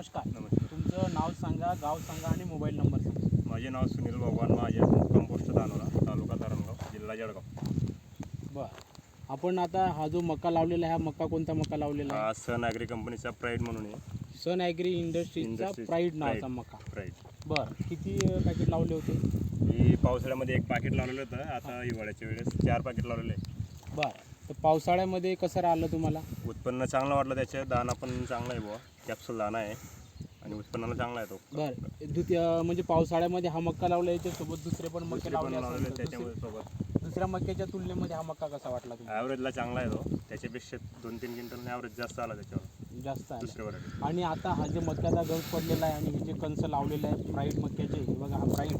नमस्कार. नमस्कार तुमचं नाव सांगा गाव सांगा आणि मोबाईल नंबर सांगा. माझे नाव सुनील भगवान माझे कंपोस्ट दानोरा तालुका धरणगाव जिल्हा जळगाव. बरं. आपण आता हा जो मका लावलेला आहे हा मका कोणता मका लावलेला आहे? हा सन ॲग्री कंपनीचा प्राईड म्हणून आहे. सन ॲग्री इंडस्ट्रीजचा Industries, प्राईड नावाचा Pride. मका. प्राईड बरं. किती पॅकेट लावले होते? मी पावसाळ्यामध्ये एक पाकिट लावलेलं होतं आता हिवाळ्याच्या वेळेस चार पाकिट लावलेले आहे बरं. तर पावसाळ्यामध्ये कसं राहिलं तुम्हाला? उत्पन्न चांगलं वाटलं त्याचं दाना पण चांगला आहे बुवा. कॅप्सूल दाना आहे. आणि उत्पन्नाला चांगला आहे तो. बरं. द्वितीय म्हणजे पावसाळ्यामध्ये हा मक्का लावला याच्यासोबत दुसरे पण मक्के दुसरे पण लावले लावलेले असेल तर त्याच्यामुळे दुसरे- सोबत दुसऱ्या मक्याच्या तुलनेमध्ये हा मक्का कसा वाटला ॲव्हरेजला चांगला आहे तो. त्याच्यापेक्षा दोन तीन क्विंटल ॲव्हरेज जास्त आला त्याच्यावर. जास्त आहे दुसऱ्या आणि आता हा जे मक्याचा गवत पडलेला आहे आणि हे जे कंस लावलेले आहेत फ्राईड मक्याचे हे बघा हा फ्राईड.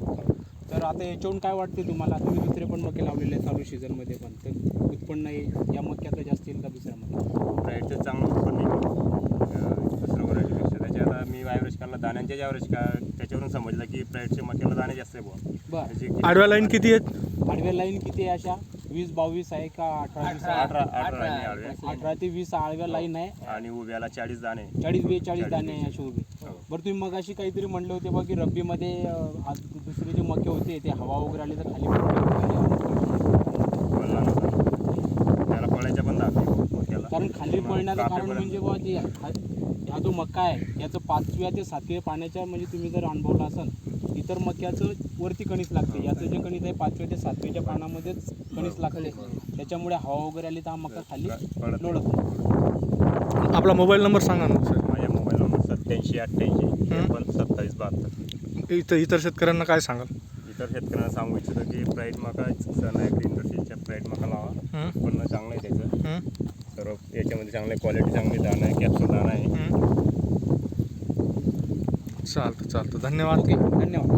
तर आता याच्यावरून काय वाटते तुम्हाला? तुम्ही दुसरे पण मके लावलेले आहेत चालू सीझनमध्ये पण. तर उत्पन्न हे या मक्याचं जास्त येईल का दुसऱ्या मक्यात प्राईडचं चांगलं उत्पन्न आहे. दुसऱ्या व्हरायटीपेक्षा त्याच्या आता मी ॲव्हरेज काढला दाण्यांचे ॲव्हरेज का त्याच्यावरून समजलं की प्राईडचे मक्याला दाणे जास्त आहे बुवा. बरं. त्याची किती- आडव्या लाईन किती आहेत? आडव्या लाईन किती आहे अशा? वीस बावीस आहे का अठरा वीस आहे? अठरा अठरा आणि आडवे अठरा ते वीस आडव्या लाईन आहे. आणि उभ्याला चाळीस दाणे. चाळीस बेचाळीस दाणे आहे अशी उभी. हो. बरं तुम्ही मग अशी काहीतरी म्हणले होते बघ की रब्बीमध्ये अं, आज दुसरे जे मके होते ते हवा वगैरे आली तर खाली पडले. कारण खाली पडण्याचं कारण. म्हणजे बुवा ते हा हा जो मका आहे याचं पाचव्या ते सातव्या पाण्याच्या म्हणजे तुम्ही जर अनुभवला असाल इतर मक्याचं वरती कणीस लागते. याचं जे कणीस आहे पाचव्या ते सातव्याच्या पानामध्येच कणीस लागते. त्याच्यामुळे हवा वगैरे आली तर हा मका खाली लोळत नाही. आपला मोबाईल नंबर सांगा ना. सर माझ्या मोबाईल नंबर सत्याऐंशी अठ्ठ्याऐंशी एकोण सत्तावीस बहात्तर. इथं इतर शेतकऱ्यांना काय सांगाल? इतर शेतकऱ्यांना सांगू इच्छितो की प्राईड मका सन ॲग्री इंडस्ट्रीजच्या प्राईड मका लावा? उत्पन्न चांगलं आहे त्याचं. हं? सर्व याच्यामध्ये चांगलं क्वालिटी चांगली दाणं आहे कॅप्सूल दाणं आहे. हं? चालतं चालतं. धन्यवाद. ओके. धन्यवाद.